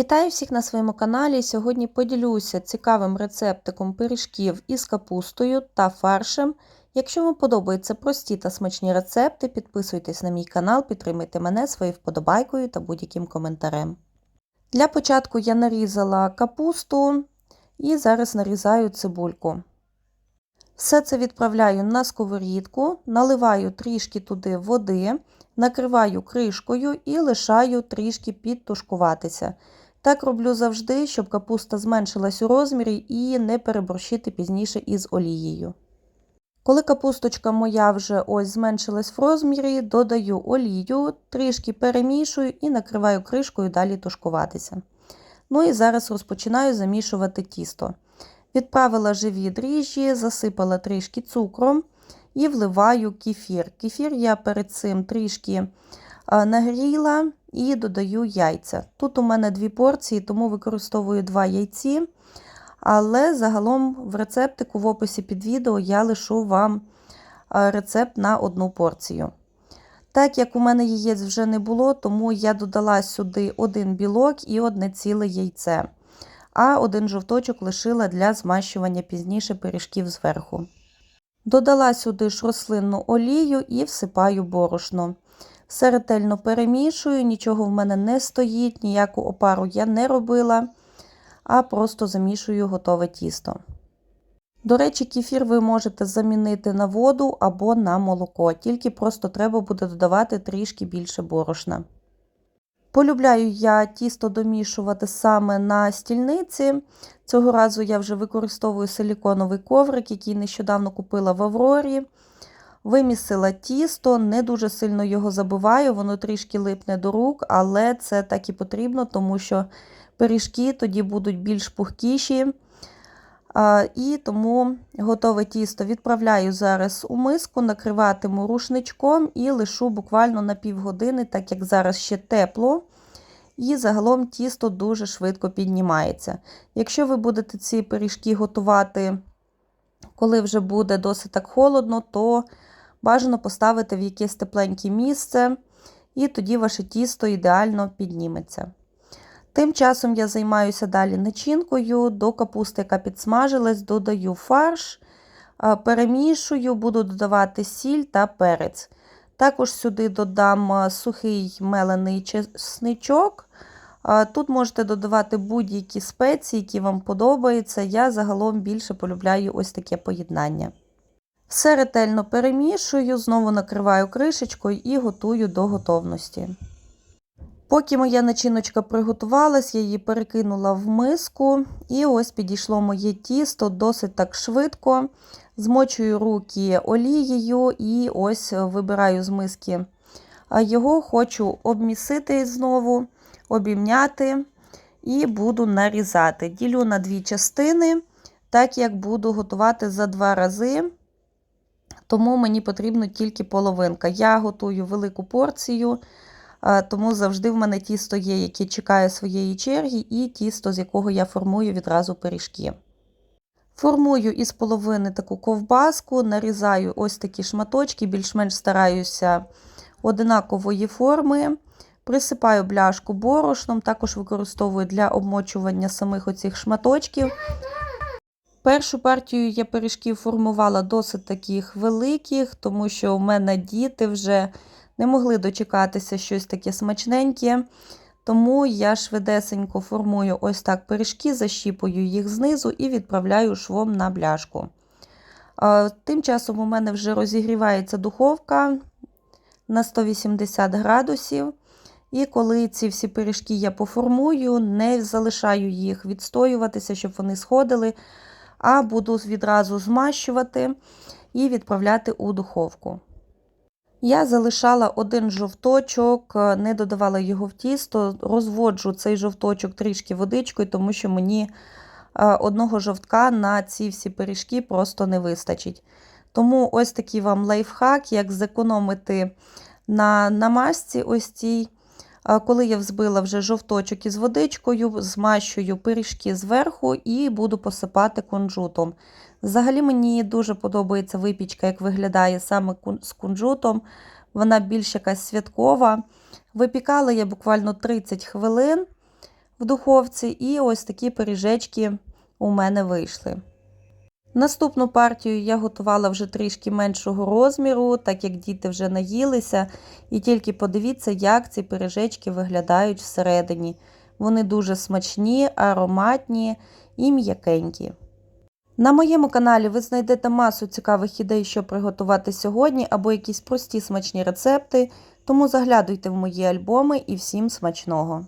Вітаю всіх на своєму каналі. Сьогодні поділюся цікавим рецептиком пиріжків із капустою та фаршем. Якщо вам подобаються прості та смачні рецепти, підписуйтесь на мій канал, підтримайте мене своєю вподобайкою та будь-яким коментарем. Для початку я нарізала капусту і зараз нарізаю цибульку. Все це відправляю на сковорідку, наливаю трішки туди води, накриваю кришкою і лишаю трішки підтушкуватися. Так роблю завжди, щоб капуста зменшилась у розмірі і не переборщити пізніше із олією. Коли капусточка моя вже ось зменшилась в розмірі, додаю олію, трішки перемішую і накриваю кришкою далі тушкуватися. Ну і зараз розпочинаю замішувати тісто. Відправила живі дріжджі, засипала трішки цукром і вливаю кефір. Кефір я перед цим трішки нагріла і додаю яйця. Тут у мене дві порції, тому використовую два яйці. Але загалом в рецептику в описі під відео я лишу вам рецепт на одну порцію. Так як у мене яєць вже не було, тому я додала сюди один білок і одне ціле яйце, а один жовточок лишила для змащування пізніше пиріжків зверху. Додала сюди ж рослинну олію і всипаю борошно. Все ретельно перемішую, нічого в мене не стоїть, ніяку опару я не робила, а просто замішую готове тісто. До речі, кефір ви можете замінити на воду або на молоко, тільки просто треба буде додавати трішки більше борошна. Полюбляю я тісто домішувати саме на стільниці. Цього разу я вже використовую силіконовий коврик, який нещодавно купила в Аврорі. Вимісила тісто, не дуже сильно його забиваю, воно трішки липне до рук, але це так і потрібно, тому що пиріжки тоді будуть більш пухкіші. І тому готове тісто відправляю зараз у миску, накриватиму рушничком і лишу буквально на півгодини, так як зараз ще тепло. І загалом тісто дуже швидко піднімається. Якщо ви будете ці пиріжки готувати, коли вже буде досить так холодно, то бажано поставити в якесь тепленьке місце, і тоді ваше тісто ідеально підніметься. Тим часом я займаюся далі начинкою, до капусти, яка підсмажилась, додаю фарш, перемішую, буду додавати сіль та перець. Також сюди додам сухий мелений чесничок. Тут можете додавати будь-які спеції, які вам подобаються. Я загалом більше полюбляю ось таке поєднання. Все ретельно перемішую, знову накриваю кришечкою і готую до готовності. Поки моя начиночка приготувалась, я її перекинула в миску, і ось підійшло моє тісто досить так швидко. Змочую руки олією і ось вибираю з миски. Його хочу обмісити знову, обімняти і буду нарізати. Ділю на дві частини, так як буду готувати за два рази тому мені потрібно тільки половинка. Я готую велику порцію, тому завжди в мене тісто є, яке чекає своєї черги, і тісто, з якого я формую відразу пиріжки. Формую із половини таку ковбаску, нарізаю ось такі шматочки, більш-менш стараюся одинакової форми. Присипаю бляшку борошном, також використовую для обмочування самих оцих шматочків. Першу партію я пиріжків формувала досить таких великих, тому що в мене діти вже не могли дочекатися щось таке смачненьке. Тому я швидесенько формую ось так пиріжки, защіпую їх знизу і відправляю швом на бляшку. Тим часом у мене вже розігрівається духовка на 180 градусів. І коли ці всі пиріжки я поформую, не залишаю їх відстоюватися, щоб вони сходили а буду відразу змащувати і відправляти у духовку. Я залишала один жовточок, не додавала його в тісто, розводжу цей жовточок трішки водичкою, тому що мені одного жовтка на ці всі пиріжки просто не вистачить. Тому ось такий вам лайфхак, як зекономити на намазці ось цій. Коли я взбила вже жовточок із водичкою, змащую пиріжки зверху і буду посипати кунжутом. Взагалі мені дуже подобається випічка, як виглядає саме з кунжутом. Вона більш якась святкова. Випікала я буквально 30 хвилин. в духовці, і ось такі пиріжечки у мене вийшли. Наступну партію я готувала вже трішки меншого розміру, так як діти вже наїлися. І тільки подивіться, як ці пиріжечки виглядають всередині. Вони дуже смачні, ароматні і м'якенькі. На моєму каналі ви знайдете масу цікавих ідей, що приготувати сьогодні, або якісь прості смачні рецепти, тому заглядуйте в мої альбоми і всім смачного!